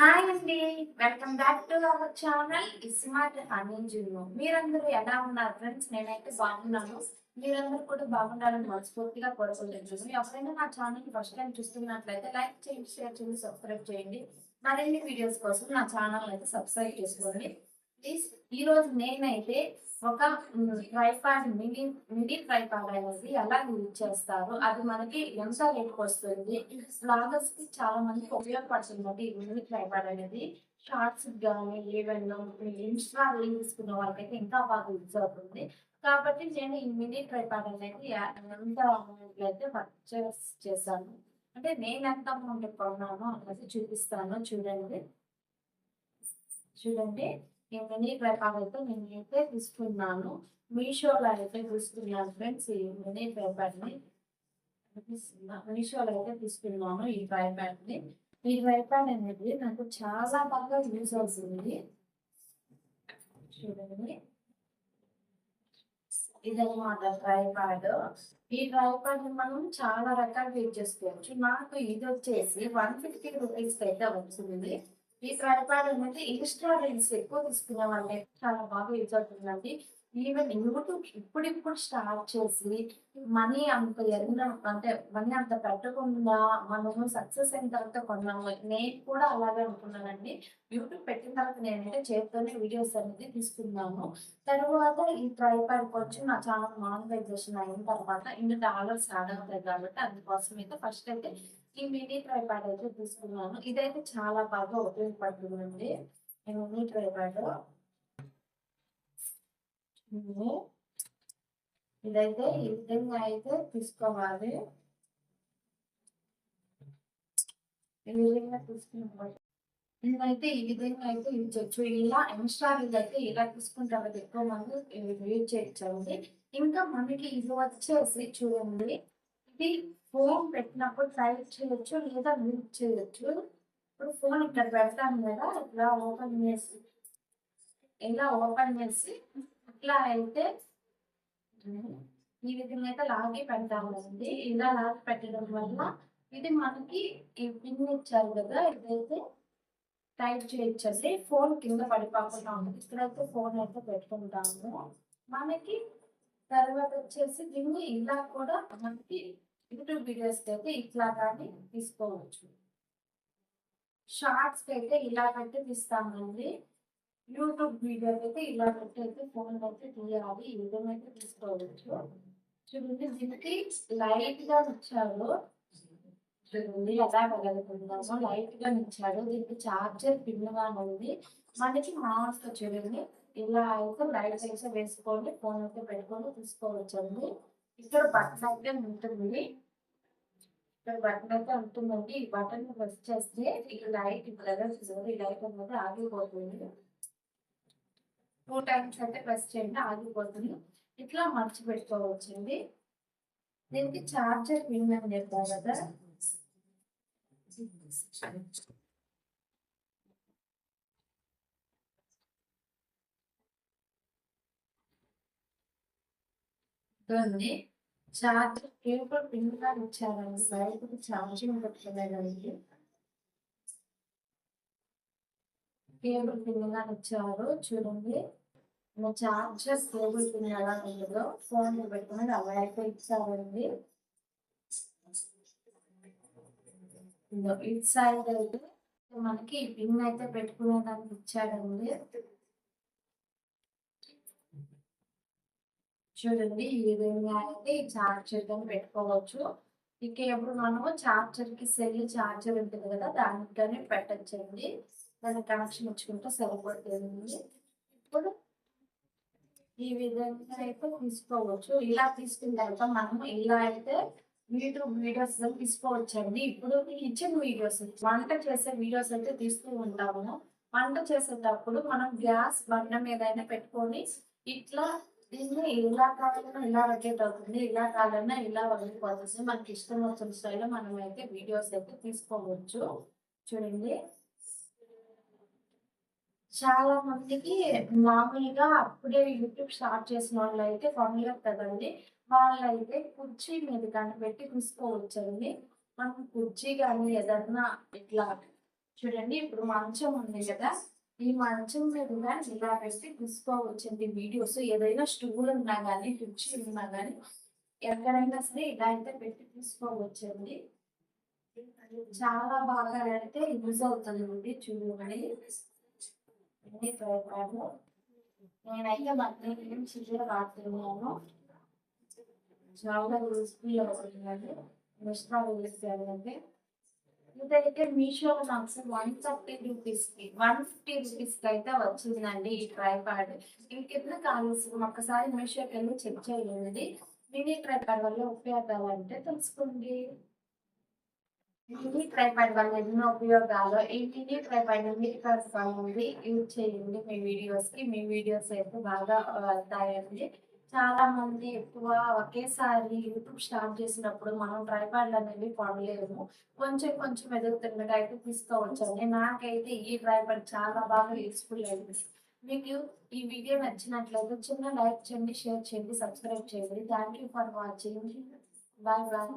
Hi అండి welcome back to our channel ismart అనింజును మీరందరూ ఎలా ఉన్నారు ఫ్రెండ్స్ నేనైతే బాగున్నాను. మీరందరూ కూడా బాగుండాలని మనస్ఫూర్తిగా కోరుకుంటున్నాను. ఎవరైనా నా ఛానల్ ఫస్ట్ టైం చూస్తున్నట్లయితే లైక్ చేయండి షేర్ చేయండి సబ్స్క్రైబ్ చేయండి. మరిన్ని వీడియోస్ కోసం నా ఛానల్ అయితే సబ్స్క్రైబ్ చేసుకోండి. ఈరోజు ఈ రోజు నేనైతే ఒక ట్రైపాడ్ మినీ మినీ ట్రైపాడ్ అనేది ఎలా యూజ్ చేస్తారు అది మనకి ఎంత రేటుకు వస్తుంది. బ్లాగర్స్కి చాలా మందికి ఉపయోగపడుతుంది ఈ మినీ ట్రైపాడ్ అనేది. షార్ట్స్ కానీ ఏవైనా ఇన్స్టా రీల్ తీసుకున్న వాళ్ళకైతే ఇంకా బాగా యూజ్ అవుతుంది. కాబట్టి నేను ఈ మినీ ట్రైపాడ్ అనేది ఎంత అమౌంట్ అయితే పర్చేస్ చేశాను. అంటే నేను ఎంత అమౌంట్ కొన్నానో అనేది చూపిస్తాను. చూడండి. చూడండి. మినీ పేపర్ అయితే నేను అయితే తీసుకున్నాను మీషోలో అయితే తీసుకున్నాను ఫ్రెండ్స్? ఈ మినీ పేపర్ని మీషోలో అయితే తీసుకున్నాను ఈ ట్రైపాడ్ని ఈ ట్రైపాడ్ అనేది నాకు చాలా బాగా యూజ్ అవుతుంది. చూడండి. ఇదన్నమాట ట్రైపాడ్ ఈ ట్రైపాడ్ మనం చాలా రకాలుగా యూజ్ చేసుకోవచ్చు. నాకు ఇది వచ్చేసి వన్ ఫిఫ్టీ రూపీస్ అయితే వచ్చింది ఈ ట్రైపాడ్ అనేది ఇన్స్టా రీల్స్ ఎక్కువ తీసుకున్నామండి చాలా బాగా యూజ్ అవుతుందండి. ఈవెన్ యూట్యూబ్ ఇప్పుడిప్పుడు స్టార్ట్ చేసి మనీ అంత ఎన్న అంటే మనీ అంత పెట్టకుండా మనము సక్సెస్ అయిన తర్వాత కొన్నాము. నేను కూడా అలాగే అనుకున్నానండి. యూట్యూబ్ పెట్టిన తర్వాత నేనైతే చేతితోనే వీడియోస్ అనేది తీసుకున్నాను. తర్వాత ఈ ట్రైపాడ్ వచ్చి నా ఛానల్ మానిటైజేషన్ అయిన తర్వాత ఇన్ని డాలర్స్ యాడ్ అవుతాయి కాబట్టి అందుకోసం అయితే ఫస్ట్ అయితే ఈ మినీ ట్రైపాడ్ అయితే తీసుకున్నాను. ఇదైతే చాలా బాగా ఉపయోగపడుతుందండి. నేను మినీ ట్రైపాడ్. ఇదైతే ఈ విధంగా అయితే తీసుకోవాలి. ఈ విధంగా తీసుకున్నప్పుడు. నేనైతే ఈ విధంగా అయితే యూజ్ చేయొచ్చు ఇలా ఇన్స్టా రీల్ అయితే ఇలా తీసుకుంటారు. ఎక్కువ మంది యూజ్ చేయొచ్చండి ఇంకా మనకి ఇది వచ్చేసి చూడండి. ఇది ఫోన్ పెట్టినప్పుడు టైప్ చేయొచ్చు లేదా మ్యూట్ చేయొచ్చు. ఇప్పుడు ఫోన్ ఇక్కడ పెడతాను కదా ఇట్లా ఓపెన్ చేసి ఇలా ఓపెన్ చేసి ఇట్లా అయితే ఈ విధంగా అయితే లాగి పెడతామండి. ఇలా లాగి పెట్టడం వల్ల ఇది మనకి ఈ పిన్ ఇచ్చారు కదా ఇదైతే టైప్ చేయొచ్చండి. ఫోన్ కింద పడిపోకుండా ఉంటుంది ఇక్కడైతే ఫోన్ అయితే పెట్టుకుంటాము. మనకి తర్వాత వచ్చేసి దీన్ని ఇలా కూడా మనకి యూట్యూబ్ వీడియోస్ అయితే ఇట్లా కానీ తీసుకోవచ్చు. షార్ట్స్ అయితే ఇలా పెట్టి తీస్తామండి యూట్యూబ్ వీడియో అయితే ఇలా పెట్టి అయితే ఫోన్ అయితే తీయాలి ఈ విధంగా అయితే తీసుకోవచ్చు. చూడండి దీనికి లైట్గా ఇచ్చారు. చూడండి ఎలా వెళ్ళగలుగుతున్నామో లైట్గా ఇచ్చాడు దీనికి చార్జర్ పిన్గా ఉంది. మనకి మామూలుగా చూడండి ఇలా అయితే లైట్ అయితే వేసుకోండి ఫోన్ అయితే పెట్టుకొని తీసుకోవచ్చండి. ఇక్కడ బటన్ అయితే ఉంటుంది. ఇక్కడ బటన్ అయితే ఉంటుందండి. ఈ బటన్ ప్రెస్ చేస్తే ఈ లైట్ ఇక్కడ ఈ లైట్ అనేది ఆగిపోతుంది. టూ టైమ్స్ అయితే ప్రెస్ చేయండి ఆగిపోతుంది. ఇట్లా మర్చి పెట్టుకోవచ్చండి దీనికి చార్జర్ పిన్ అని చెప్పారు కదా. చూడండి చార్జర్ కేబుల్ పిన్గా ఇచ్చారండి బయట ఛార్జింగ్ పెట్టలేదండి కేబుల్ పిన్ ఇచ్చారు చూడండి. మా చార్జర్ కేబుల్ పిన్ ఎలా ఉండదో ఫోన్ పెట్టుకుని అలా అయితే ఇచ్చారండి ఇదిగో ఇటు సైడ్ అయితే మనకి పిన్ అయితే పెట్టుకునేదానికి ఇచ్చాడండి. చూడండి ఈ విధంగా అయితే ఈ ఛార్జర్ కానీ పెట్టుకోవచ్చు. ఇక ఎప్పుడు మనము చార్జర్కి సెల్ చార్జర్ ఉంటుంది కదా దానికి కానీ పెట్టచ్చండి. దానికి కనెక్షన్ ఇచ్చుకుంటే సరిపోతుంది. ఇప్పుడు ఈ విధంగా అయితే తీసుకోవచ్చు. ఇలా తీసుకున్న తర్వాత మనము ఇలా అయితే యూట్యూబ్ వీడియోస్ తీసుకోవచ్చండి. ఇప్పుడు కిచెన్ వీడియోస్ వంట చేసే వీడియోస్ అయితే తీస్తూ ఉంటాము. వంట చేసేటప్పుడు మనం గ్యాస్ బండ మీద అయినా పెట్టుకొని ఇట్లా దీన్ని ఇలా కావాలన్నా ఇలా రొటేట్ అవుతుంది ఇలా కావాలన్నా ఇలా వదిలిపోతుంది. మనకి ఇష్టం వచ్చిన స్టైల్లో మనం అయితే వీడియోస్ అయితే తీసుకోవచ్చు. చూడండి. చాలా మందికి మామూలుగా అప్పుడే యూట్యూబ్ స్టార్ట్ చేసిన వాళ్ళు అయితే ఫార్ములా కదండి. వాళ్ళైతే కుర్చీ మీద కానీ పెట్టి తీసుకోవచ్చండి. మనం కుర్చీ కానీ ఏదన్నా ఇట్లా చూడండి ఇప్పుడు మంచం ఉంది కదా. ఈ మంచం మీద కూడా ఇలా పెట్టి తీసుకోవచ్చండి వీడియోస్. ఏదైనా స్టూల్ ఉన్నా కానీ కుర్చీ ఉన్నా కానీ ఎక్కడైనా సరే ఇలా అయితే పెట్టి తీసుకోవచ్చండి చాలా బాగా అయితే యూజ్ అవుతుంది చూడండి. అన్ని ప్రయోగాలు నేనైతే మధ్య చిల్లర వాడుతున్నాను. చాలా యూస్ఫుల్ అవుతుందండి మిశ్రా వేసానండి ఇదైతే మీషోలో నాకు వన్ థర్టీ రూపీస్కి వన్ ఫిఫ్టీ రూపీస్కి అయితే వచ్చిందండి ఈ ట్రైపాడ్ ఇంకెందుకు ఆలస్యం ఒక్కసారి మీషోకి వెళ్ళి చెక్ చేయండి. మినీ ట్రైపాడ్ వల్ల ఉపయోగాలు అంటే తెలుసుకోండి. మినీ ట్రైపాడ్ వల్ల ఎన్నో ఉపయోగాలు? ఈ మినీ ట్రైపాడ్ మీకు యూజ్ చేయండి మీ వీడియోస్కి మీ వీడియోస్ అయితే బాగా వెళ్తాయండి చాలా మంది ఎక్కువ ఒకేసారి యూట్యూబ్ స్టార్ట్ చేసినప్పుడు మనం ట్రైపాడ్లు అనేవి కొనలేము కొంచెం కొంచెం ఎదుగుతుండగా అయితే తీసుకోవచ్చండి నాకైతే ఈ ట్రైపాడ్ చాలా బాగా యూస్ఫుల్ అయింది మీకు ఈ వీడియో నచ్చినట్లయితే చిన్న లైక్ చేయండి షేర్ చేయండి సబ్స్క్రైబ్ చేయండి. Thank you for watching bye bye